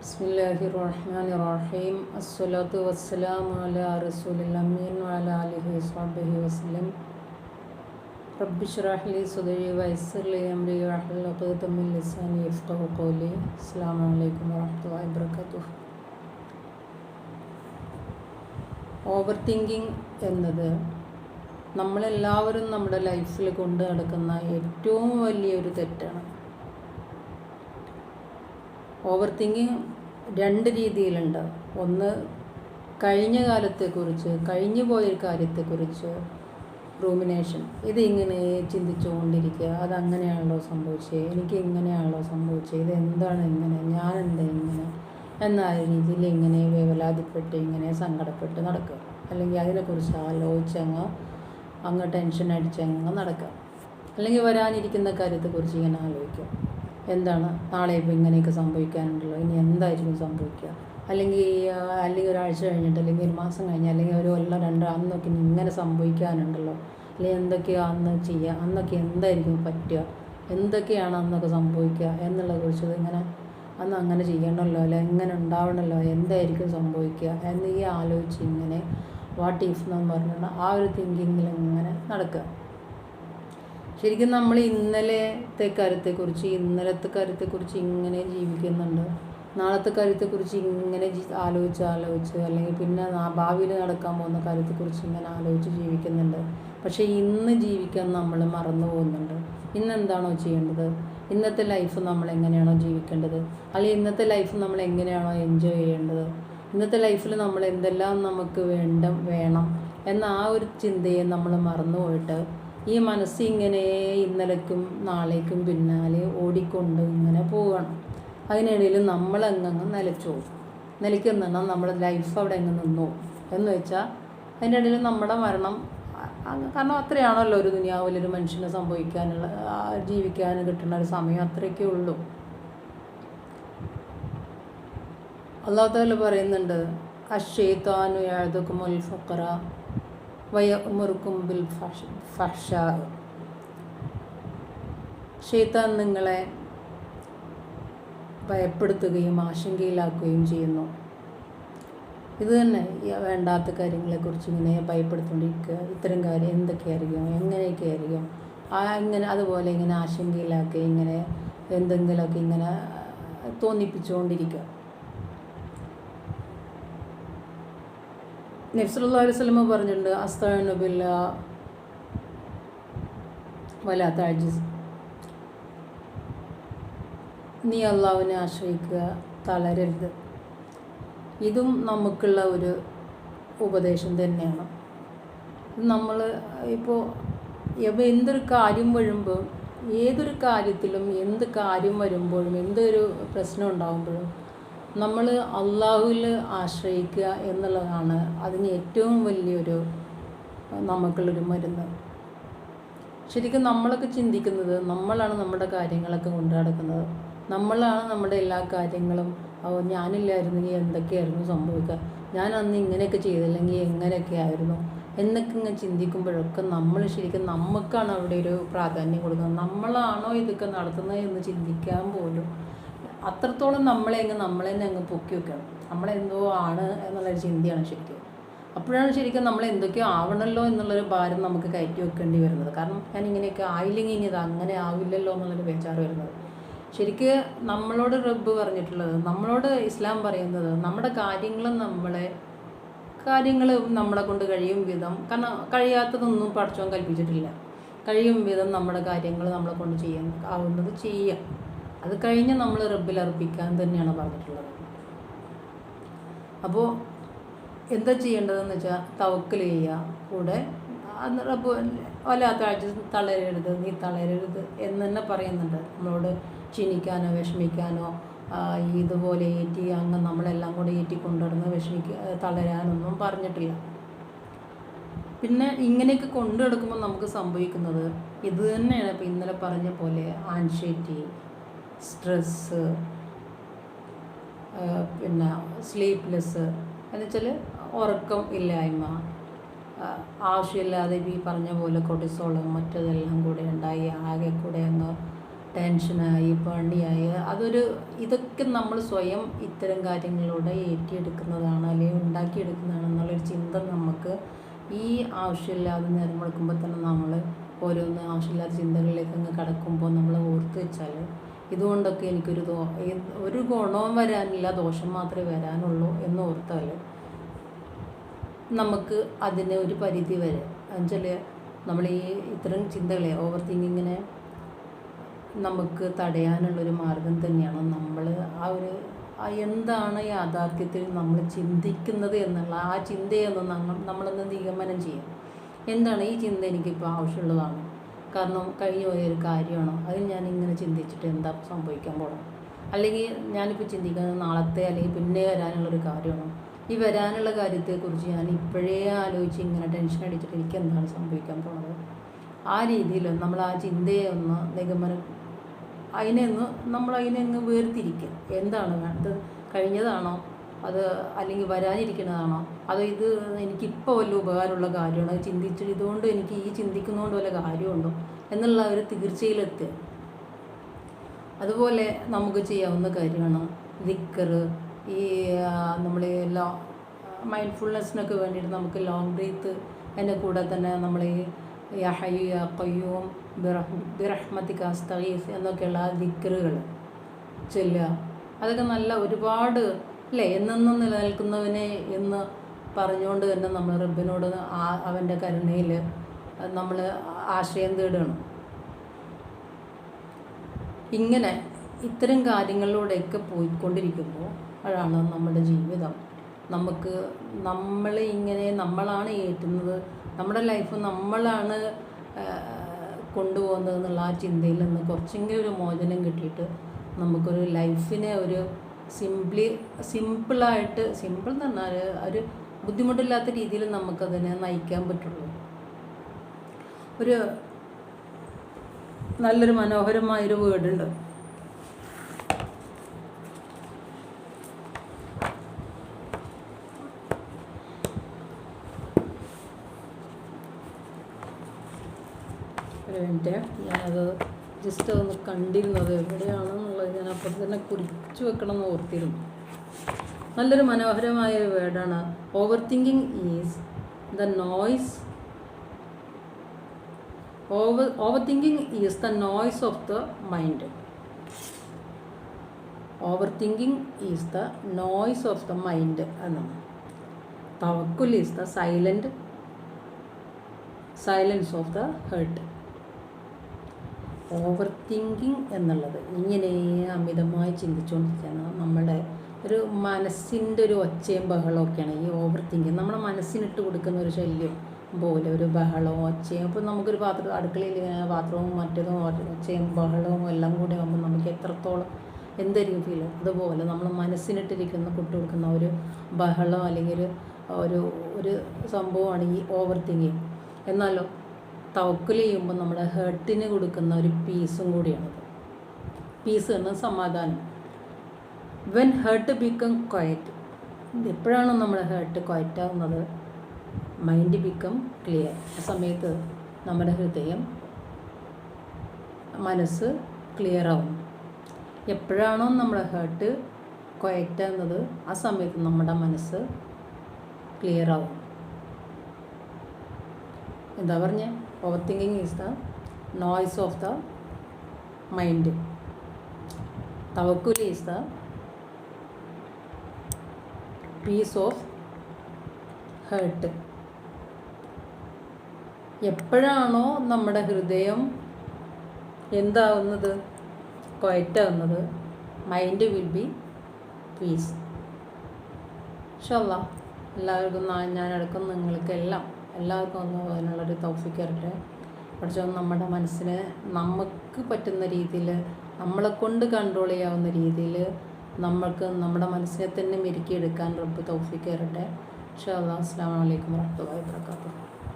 ബിസ്മില്ലാഹി റഹ്മാൻ റഹീം അസ്സലാത്തു വസ്സലാം അല റസൂലമീൻ അല അലിഹി സ്വാബിഹി വസ്ലം. റബ്ബിഷ്റാഹ്ലി സുദരി വൈസർലി അമ്രി അഹ്ലഖീതമിൽ ലിസാനി ഇഫ്തഹു ഖൗലി. അസ്സലാമു അലൈക്കും വറഹ്മത്തുള്ളാഹി വബറകാതുഹു. ഓവർ തിങ്കിങ് എന്നത് നമ്മളെല്ലാവരും നമ്മുടെ ലൈഫിൽ കൊണ്ടു നടക്കുന്ന ഏറ്റവും വലിയൊരു തെറ്റാണ്. ഓവർ തിങ്കിങ് രണ്ട് രീതിയിലുണ്ട്. ഒന്ന് കഴിഞ്ഞ കാലത്തെക്കുറിച്ച് കഴിഞ്ഞു പോയൊരു കാര്യത്തെക്കുറിച്ച് റൂമിനേഷൻ ഇതിങ്ങനെ ചിന്തിച്ചുകൊണ്ടിരിക്കുക. അതങ്ങനെയാണല്ലോ സംഭവിച്ചത് എനിക്ക് ഇങ്ങനെയാണല്ലോ സംഭവിച്ചത് ഇത് എന്താണ് ഇങ്ങനെ? ഞാൻ എന്താ ഇങ്ങനെ? എന്ന രീതിയിൽ ഇങ്ങനെ വേവലാതിപ്പെട്ട് ഇങ്ങനെ സങ്കടപ്പെട്ട് നടക്കുക. അല്ലെങ്കിൽ അതിനെക്കുറിച്ച് ആലോചിച്ചങ്ങ് അങ്ങ് ടെൻഷൻ അടിച്ചങ്ങ് നടക്കുക. അല്ലെങ്കിൽ വരാനിരിക്കുന്ന കാര്യത്തെക്കുറിച്ച് ഇങ്ങനെ ആലോചിക്കുക. എന്താണ്? നാളെ ഇപ്പോൾ ഇങ്ങനെയൊക്കെ സംഭവിക്കാനുണ്ടല്ലോ. ഇനി എന്തായിരിക്കും സംഭവിക്കുക? അല്ലെങ്കിൽ അല്ലെങ്കിൽ ഒരാഴ്ച കഴിഞ്ഞിട്ട് അല്ലെങ്കിൽ ഒരു മാസം കഴിഞ്ഞ് അല്ലെങ്കിൽ ഒരു കൊല്ലം രണ്ട് അന്നൊക്കെ ഇനി ഇങ്ങനെ സംഭവിക്കാനുണ്ടല്ലോ. അല്ലെങ്കിൽ എന്തൊക്കെയാണ് അന്ന് ചെയ്യുക അന്നൊക്കെ എന്തായിരിക്കും പറ്റുക? എന്തൊക്കെയാണ് അന്നൊക്കെ സംഭവിക്കുക എന്നുള്ളതിനെ കുറിച്ച് ഇങ്ങനെ അന്ന് അങ്ങനെ ചെയ്യണമല്ലോ അല്ലെ? എങ്ങനെ ഉണ്ടാവണമല്ലോ എന്തായിരിക്കും സംഭവിക്കുക എന്ന് ഈ ആലോചിച്ച് ഇങ്ങനെ വാട്ട് ഇഫ് എന്ന് പറഞ്ഞിട്ട് ആ ഒരു തിങ്കിങ്ങിൽ ഇങ്ങനെ നടക്കുക. ശരിക്കും നമ്മൾ ഇന്നലത്തെ കാര്യത്തെക്കുറിച്ച് ഇന്നലത്തെ കാര്യത്തെക്കുറിച്ച് ഇങ്ങനെ ജീവിക്കുന്നുണ്ട്. നാളത്തെ കാര്യത്തെക്കുറിച്ച് ഇങ്ങനെ ആലോചിച്ച് ആലോചിച്ച് അല്ലെങ്കിൽ പിന്നെ ഭാവിയിൽ നടക്കാൻ പോകുന്ന കാര്യത്തെക്കുറിച്ച് ഇങ്ങനെ ആലോചിച്ച് ജീവിക്കുന്നുണ്ട്. പക്ഷേ ഇന്ന് ജീവിക്കാൻ നമ്മൾ മറന്നു പോകുന്നുണ്ട്. ഇന്ന് എന്താണോ ചെയ്യേണ്ടത്? ഇന്നത്തെ ലൈഫ് നമ്മൾ എങ്ങനെയാണോ ജീവിക്കേണ്ടത്? അല്ലെങ്കിൽ ഇന്നത്തെ ലൈഫ് നമ്മൾ എങ്ങനെയാണോ എൻജോയ് ചെയ്യേണ്ടത്? ഇന്നത്തെ ലൈഫിൽ നമ്മൾ എന്തെല്ലാം നമുക്ക് വേണ്ട വേണം എന്ന ആ ഒരു ചിന്തയെ നമ്മൾ മറന്നു പോയിട്ട് ഈ മനസ്സ് ഇങ്ങനെ ഇന്നലേക്കും നാളേക്കും പിന്നാലെ ഓടിക്കൊണ്ട് ഇങ്ങനെ പോകണം അതിനിടയിൽ നമ്മളെങ്ങ് നിലച്ചു പോകും. നിന്നാൽ നമ്മുടെ ലൈഫ് അവിടെ എങ്ങ് നിന്നു? എന്ന് വെച്ചാൽ അതിന്റെ ഇടയിൽ നമ്മുടെ മരണം കാരണം അത്രയാണല്ലോ ഒരു ദുനിയാവിൽ ഒരു മനുഷ്യന് സംഭവിക്കാനുള്ള ആ, ജീവിക്കാൻ കിട്ടുന്ന ഒരു സമയം അത്രയൊക്കെ ഉള്ളൂ. അള്ളാഹു പറയുന്നുണ്ട് അഷേത്താനു യാദുക്കുമുൽ ഫക്കറ വയമുറുക്കും ബിൽ ഫഷ ഷെയ്ത്താൻ നിങ്ങളെ ഭയപ്പെടുത്തുകയും ആശങ്കയിലാക്കുകയും ചെയ്യുന്നു. ഇത് തന്നെ വേണ്ടാത്ത കാര്യങ്ങളെക്കുറിച്ച് ഇങ്ങനെ ഭയപ്പെടുത്തുകൊണ്ടിരിക്കുക ഇത്തരം കാര്യം എന്തൊക്കെയായിരിക്കും എങ്ങനെയൊക്കെ ആയിരിക്കും ആ ഇങ്ങനെ അതുപോലെ ഇങ്ങനെ ആശങ്കയിലാക്കി ഇങ്ങനെ എന്തെങ്കിലുമൊക്കെ ഇങ്ങനെ തോന്നിപ്പിച്ചുകൊണ്ടിരിക്കുക. നബ്സല്ലാ സ്വലമ പറഞ്ഞിട്ടുണ്ട് അസ്താനുബില്ല വലാത്ത അജിസ് നീ അള്ളാവിനെ ആശ്രയിക്കുക തളരരുത്. ഇതും നമുക്കുള്ള ഒരു ഉപദേശം തന്നെയാണ്. നമ്മൾ ഇപ്പോൾ ഇപ്പോൾ എന്തൊരു കാര്യം വരുമ്പോൾ ഏതൊരു കാര്യത്തിലും എന്ത് കാര്യം വരുമ്പോഴും എന്തൊരു പ്രശ്നം ഉണ്ടാകുമ്പോഴും നമ്മൾ അള്ളാഹുവിൽ ആശ്രയിക്കുക എന്നുള്ളതാണ് അതിന് ഏറ്റവും വലിയൊരു നമുക്കുള്ളൊരു മരുന്ന്. ശരിക്കും നമ്മളൊക്കെ ചിന്തിക്കുന്നത് നമ്മളാണ് നമ്മുടെ കാര്യങ്ങളൊക്കെ കൊണ്ടു നടക്കുന്നത്. നമ്മളാണ് നമ്മുടെ എല്ലാ കാര്യങ്ങളും ഓ ഞാനില്ലായിരുന്നെങ്കിൽ എന്തൊക്കെയായിരുന്നു സംഭവിക്കുക? ഞാൻ അന്ന് ഇങ്ങനെയൊക്കെ ചെയ്തില്ലെങ്കിൽ എങ്ങനെയൊക്കെ ആയിരുന്നു? എന്നൊക്കെ ഇങ്ങനെ ചിന്തിക്കുമ്പോഴൊക്കെ നമ്മൾ ശരിക്കും നമുക്കാണ് അവിടെ ഒരു പ്രാധാന്യം കൊടുക്കുന്നത്. നമ്മളാണോ ഇതൊക്കെ നടത്തുന്നത് എന്ന് ചിന്തിക്കാൻ പോലും അത്രത്തോളം നമ്മളെ അങ്ങ് നമ്മളെ തന്നെ അങ്ങ് പൊക്കി വെക്കണം. നമ്മളെന്തോ ആണ് എന്നുള്ളൊരു ചിന്തയാണ് ശരിക്കും. അപ്പോഴാണ് ശരിക്കും നമ്മൾ എന്തൊക്കെയോ ആവണമല്ലോ എന്നുള്ളൊരു ഭാരം നമുക്ക് കയറ്റി വെക്കേണ്ടി വരുന്നത്. കാരണം ഞാൻ ഇങ്ങനെയൊക്കെ ആയില്ലെങ്കിൽ ഇനി ഇത് അങ്ങനെ ആവില്ലല്ലോ എന്നുള്ളൊരു വിചാരം വരുന്നത്. ശരിക്ക് നമ്മളോട് റബ്ബ് പറഞ്ഞിട്ടുള്ളത് നമ്മളോട് ഇസ്ലാം പറയുന്നത് നമ്മുടെ കാര്യങ്ങളും നമ്മളെ കാര്യങ്ങൾ നമ്മളെ കൊണ്ട് കഴിയും വിധം കാരണം കഴിയാത്തതൊന്നും പഠിച്ചോൻ കൽപ്പിച്ചിട്ടില്ല. കഴിയും വിധം നമ്മുടെ കാര്യങ്ങൾ നമ്മളെ കൊണ്ട് ചെയ്യാൻ ആവുന്നത് ചെയ്യാം. അത് കഴിഞ്ഞ് നമ്മൾ റബ്ബിൽ അർപ്പിക്കാൻ തന്നെയാണ് പറഞ്ഞിട്ടുള്ളത്. അപ്പോൾ എന്താ ചെയ്യേണ്ടതെന്ന് വെച്ചാൽ തവക്കൽ ചെയ്യുക. കൂടെ റബ്ബ് വല്ലാത്ത ആഴ്ച തളരരുത് നീ തളരരുത് എന്ന് തന്നെ പറയുന്നുണ്ട്. നമ്മളോട് ക്ഷീണിക്കാനോ വിഷമിക്കാനോ ഇതുപോലെ ഏറ്റി അങ്ങ് നമ്മളെല്ലാം കൂടെ ഏറ്റി കൊണ്ടുവന്ന് വിഷമിക്ക തളരാനൊന്നും പറഞ്ഞിട്ടില്ല. പിന്നെ ഇങ്ങനെയൊക്കെ കൊണ്ടു നടക്കുമ്പോൾ നമുക്ക് സംഭവിക്കുന്നത് ഇത് തന്നെയാണ്. ഇപ്പം ഇന്നലെ പറഞ്ഞ പോലെ ആൻഷൈറ്റി സ്ട്രെസ്സ് പിന്നെ സ്ലീപ്ലെസ് എന്നുവെച്ചാൽ ഉറക്കം ഇല്ലായ്മ ആവശ്യമില്ലാതെ ഈ പറഞ്ഞ പോലെ കൊട്ടിസോളും മറ്റതെല്ലാം കൂടെ ഉണ്ടായി ആകെ കൂടെ അങ്ങ് ടെൻഷനായി പണിയായി അതൊരു ഇതൊക്കെ നമ്മൾ സ്വയം ഇത്തരം കാര്യങ്ങളിലൂടെ ഏറ്റിയെടുക്കുന്നതാണ് അല്ലെങ്കിൽ ഉണ്ടാക്കിയെടുക്കുന്നതാണ് എന്നുള്ളൊരു ചിന്ത നമുക്ക് ഈ ആവശ്യമില്ലാതെ നേരം മുടക്കുമ്പോൾ തന്നെ നമ്മൾ ഓരോന്ന് ആവശ്യമില്ലാത്ത ചിന്തകളിലേക്ക് അങ്ങ് കടക്കുമ്പോൾ നമ്മൾ ഓർത്ത് വെച്ചാൽ ഇതുകൊണ്ടൊക്കെ എനിക്കൊരു ദോ ഒരു ഗുണവും വരാനില്ല ദോഷം മാത്രമേ വരാനുള്ളൂ എന്ന് ഓർത്താൽ നമുക്ക് അതിന് ഒരു പരിധി വരെ. എന്നുവെച്ചാൽ നമ്മൾ ഈ ഇത്തരം ചിന്തകളെ ഓവർ തിങ്കിങ്ങിനെ നമുക്ക് തടയാനുള്ളൊരു മാർഗം തന്നെയാണ് നമ്മൾ ആ ഒരു എന്താണ് യാഥാർത്ഥ്യത്തിൽ നമ്മൾ ചിന്തിക്കുന്നത് എന്നുള്ള ആ ചിന്തയൊന്ന് നമ്മൾ നമ്മളൊന്ന് നിഗമനം ചെയ്യും. എന്താണ് ഈ ചിന്ത എനിക്കിപ്പോൾ ആവശ്യമുള്ളതാണ്? കാരണം കഴിഞ്ഞു പോയൊരു കാര്യമാണോ? അത് ഞാൻ ഇങ്ങനെ ചിന്തിച്ചിട്ട് എന്താ സംഭവിക്കാൻ പോകണം അല്ലെങ്കിൽ ഞാനിപ്പോൾ ചിന്തിക്കുന്നത് നാളത്തെ അല്ലെങ്കിൽ പിന്നെ വരാനുള്ളൊരു കാര്യമാണോ? ഈ വരാനുള്ള കാര്യത്തെക്കുറിച്ച് ഞാൻ ഇപ്പോഴേ ആലോചിച്ച് ഇങ്ങനെ ടെൻഷൻ അടിച്ചിട്ട് എനിക്ക് എന്താണ് സംഭവിക്കാൻ പോകുന്നത് ആ രീതിയിൽ നമ്മൾ ആ ചിന്തയെ ഒന്ന് നിഗമനം അതിനെ ഒന്ന് നമ്മൾ അതിനെ ഒന്ന് വേർതിരിക്കുക എന്താണ് വേണ്ടത്? കഴിഞ്ഞതാണോ? അത് അല്ലെങ്കിൽ വരാനിരിക്കുന്നതാണോ? അതോ ഇത് എനിക്കിപ്പോൾ വല്ല ഉപകാരമുള്ള കാര്യമാണ്? അത് ചിന്തിച്ചിട്ട് ഇതുകൊണ്ട് എനിക്ക് ഈ ചിന്തിക്കുന്നതുകൊണ്ട് വല്ല കാര്യമുണ്ടോ? എന്നുള്ള ഒരു തീർച്ചയിലെത്തുക അതുപോലെ നമുക്ക് ചെയ്യാവുന്ന കാര്യമാണ് ദിക്കർ ഈ നമ്മൾ എല്ലാ മൈൻഡ്ഫുൾനെസ്സിനൊക്കെ വേണ്ടിയിട്ട് നമുക്ക് ലോങ് ബ്രീത്ത് അതിന്റെ കൂടെ തന്നെ നമ്മൾ ഈ യഹയു യാ കയ്യൂം ബിറഹ്മത്തിക കാസ്തീഫ് എന്നൊക്കെയുള്ള ദിക്കറുകൾ ചൊല്ലുക. അതൊക്കെ നല്ല ഒരുപാട് അല്ലേ? എന്നെന്നും നിലനിൽക്കുന്നവനെ എന്ന് പറഞ്ഞുകൊണ്ട് തന്നെ നമ്മൾ റബ്ബിനോട് അവന്റെ കരുണയിൽ നമ്മൾ ആശ്രയം തേടുകയാണ്. ഇങ്ങനെ ഇത്തരം കാര്യങ്ങളിലൂടെയൊക്കെ പോയിക്കൊണ്ടിരിക്കുമ്പോൾ അതാണ് നമ്മുടെ ജീവിതം. നമുക്ക് നമ്മൾ ഇങ്ങനെ നമ്മളാണ് ഏറ്റുന്നത്. നമ്മുടെ ലൈഫ് നമ്മളാണ് കൊണ്ടുപോകുന്നത് എന്നുള്ള ആ ചിന്തയിൽ നിന്ന് കുറച്ചെങ്കിലും ഒരു മോചനം കിട്ടിയിട്ട് നമുക്കൊരു ലൈഫിനെ ഒരു സിംപ്ലി സിമ്പിളായിട്ട് സിമ്പിൾ എന്ന് പറഞ്ഞാൽ ഒരു ബുദ്ധിമുട്ടില്ലാത്ത രീതിയിൽ നമുക്കതിനെ നയിക്കാൻ പറ്റുള്ളൂ. ഒരു നല്ലൊരു മനോഹരമായൊരു വീടുണ്ട് ഒരു മിനിറ്റ് ഞാനത് ജസ്റ്റ് ഒന്ന് കണ്ടിരുന്നത് എവിടെയാണെന്നുള്ളത് ഞാൻ അപ്പുറത്ത് തന്നെ കുറിച്ച് വെക്കണം എന്ന് ഓർത്തിരുന്നു. നല്ലൊരു മനോഹരമായ വേർഡാണ്. Over thinking is the noise over over thinking is the noise of the mind over thinking is the noise of the mind എന്നാണ്. തവക്കുൽ is the silent silence of the heart over thinking എന്നുള്ളത്. ഇങ്ങനെ അമിതമായി ചിന്തിച്ചുകൊണ്ടിരിക്കുകയാണ്. നമ്മളുടെ ഒരു മനസ്സിന്റെ ഒരു ഒച്ചയും ബഹളമൊക്കെയാണ് ഈ ഓവർ തിങ്കിങ് നമ്മുടെ മനസ്സിനിട്ട് കൊടുക്കുന്ന ഒരു ശല്യം പോലെ ഒരു ബഹളവും ഒച്ചയും. അപ്പോൾ നമുക്കൊരു പാത്രം അടുക്കളയിൽ ഇങ്ങനെ പാത്രവും മറ്റതും ഒച്ചയും ബഹളവും എല്ലാം കൂടി ആകുമ്പോൾ നമുക്ക് എത്രത്തോളം എന്തായിരിക്കും ഫീൽ അതുപോലെ നമ്മൾ മനസ്സിനിട്ടിരിക്കുന്ന കൊടുക്കുന്ന ഒരു ബഹളം അല്ലെങ്കിൽ ഒരു ഒരു സംഭവമാണ് ഈ ഓവർ തിങ്കിങ് എന്നാലോ തവക്കൽ ചെയ്യുമ്പോൾ നമ്മുടെ ഹേർട്ടിന് കൊടുക്കുന്ന ഒരു പീസും കൂടിയാണത്. പീസ് എന്ന സമാധാനം. വെൻ ഹേർട്ട് ബിക്കം ക്വയറ്റ് എപ്പോഴാണ് നമ്മുടെ ഹേർട്ട് ക്വയറ്റ് ആവുന്നത്? മൈൻഡ് ബിക്കം ക്ലിയർ ആ സമയത്ത് നമ്മുടെ ഹൃദയം മനസ്സ് ക്ലിയർ ആവും. എപ്പോഴാണോ നമ്മുടെ ഹേർട്ട് ആവുന്നത്? ആ സമയത്ത് നമ്മുടെ മനസ്സ് ക്ലിയർ ആവും. എന്താ പറഞ്ഞേ? Over thinking is the noise of the mind തവക്കുൽ is the peace of heart എപ്പോഴാണോ നമ്മുടെ ഹൃദയം എന്താവുന്നത്? ക്വയറ്റാവുന്നത് മൈൻഡ് വിൽ ബി പീസ് ഷല്ല എല്ലാവർക്കും ഞാൻ അടക്കം നിങ്ങൾക്കെല്ലാം എല്ലാവർക്കും ഒന്ന് അതിനുള്ളൊരു തൗഫിക്ക് വരട്ടെ പക്ഷേ നമ്മുടെ മനസ്സിനെ നമുക്ക് പറ്റുന്ന രീതിയിൽ നമ്മളെ കൊണ്ട് കൺട്രോൾ ചെയ്യാവുന്ന രീതിയിൽ നമ്മൾക്ക് നമ്മുടെ മനസ്സിനെ തന്നെ മെരുക്കിയെടുക്കാൻ റബ്ബ് തൗഫിക്ക് പക്ഷേ ഷാ അസ്സാം വലൈക്കും വാഹമത്തല്ലാ വാബർക്കാത്തു